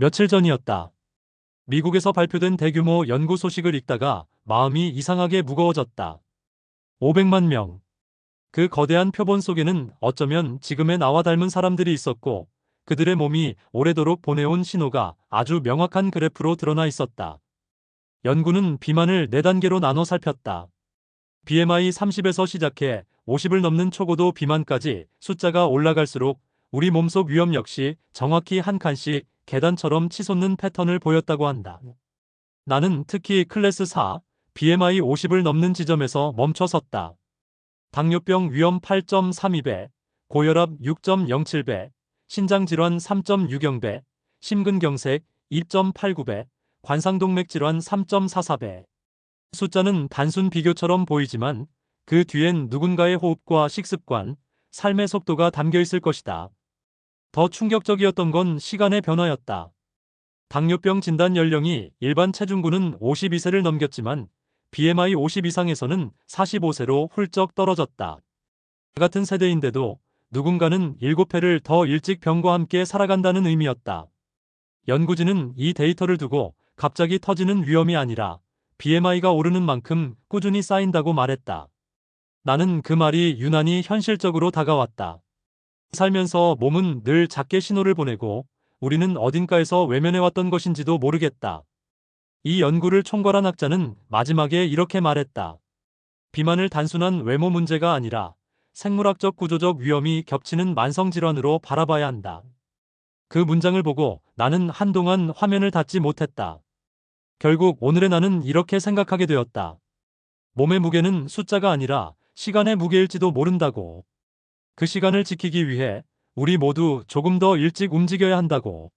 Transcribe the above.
며칠 전이었다. 미국에서 발표된 대규모 연구 소식을 읽다가 마음이 이상하게 무거워졌다. 500만 명. 그 거대한 표본 속에는 어쩌면 지금의 나와 닮은 사람들이 있었고 그들의 몸이 오래도록 보내온 신호가 아주 명확한 그래프로 드러나 있었다. 연구는 비만을 4단계로 나눠 살폈다. BMI 30에서 시작해 50을 넘는 초고도 비만까지 숫자가 올라갈수록 우리 몸속 위험 역시 정확히 한 칸씩 계단처럼 치솟는 패턴을 보였다고 한다. 나는 특히 클래스 4, BMI 50을 넘는 지점에서 멈춰 섰다. 당뇨병 위험 8.32배, 고혈압 6.07배, 신장질환 3.60배, 심근경색 2.89배, 관상동맥 질환 3.44배. 숫자는 단순 비교처럼 보이지만 그 뒤엔 누군가의 호흡과 식습관, 삶의 속도가 담겨 있을 것이다. 더 충격적이었던 건 시간의 변화였다. 당뇨병 진단 연령이 일반 체중군은 52세를 넘겼지만 BMI 50 이상에서는 45세로 훌쩍 떨어졌다. 같은 세대인데도 누군가는 7회를 더 일찍 병과 함께 살아간다는 의미였다. 연구진은 이 데이터를 두고 갑자기 터지는 위험이 아니라 BMI가 오르는 만큼 꾸준히 쌓인다고 말했다. 나는 그 말이 유난히 현실적으로 다가왔다. 살면서 몸은 늘 작게 신호를 보내고 우리는 어딘가에서 외면해왔던 것인지도 모르겠다. 이 연구를 총괄한 학자는 마지막에 이렇게 말했다. 비만을 단순한 외모 문제가 아니라 생물학적 구조적 위험이 겹치는 만성질환으로 바라봐야 한다. 그 문장을 보고 나는 한동안 화면을 닫지 못했다. 결국 오늘의 나는 이렇게 생각하게 되었다. 몸의 무게는 숫자가 아니라 시간의 무게일지도 모른다고. 그 시간을 지키기 위해 우리 모두 조금 더 일찍 움직여야 한다고.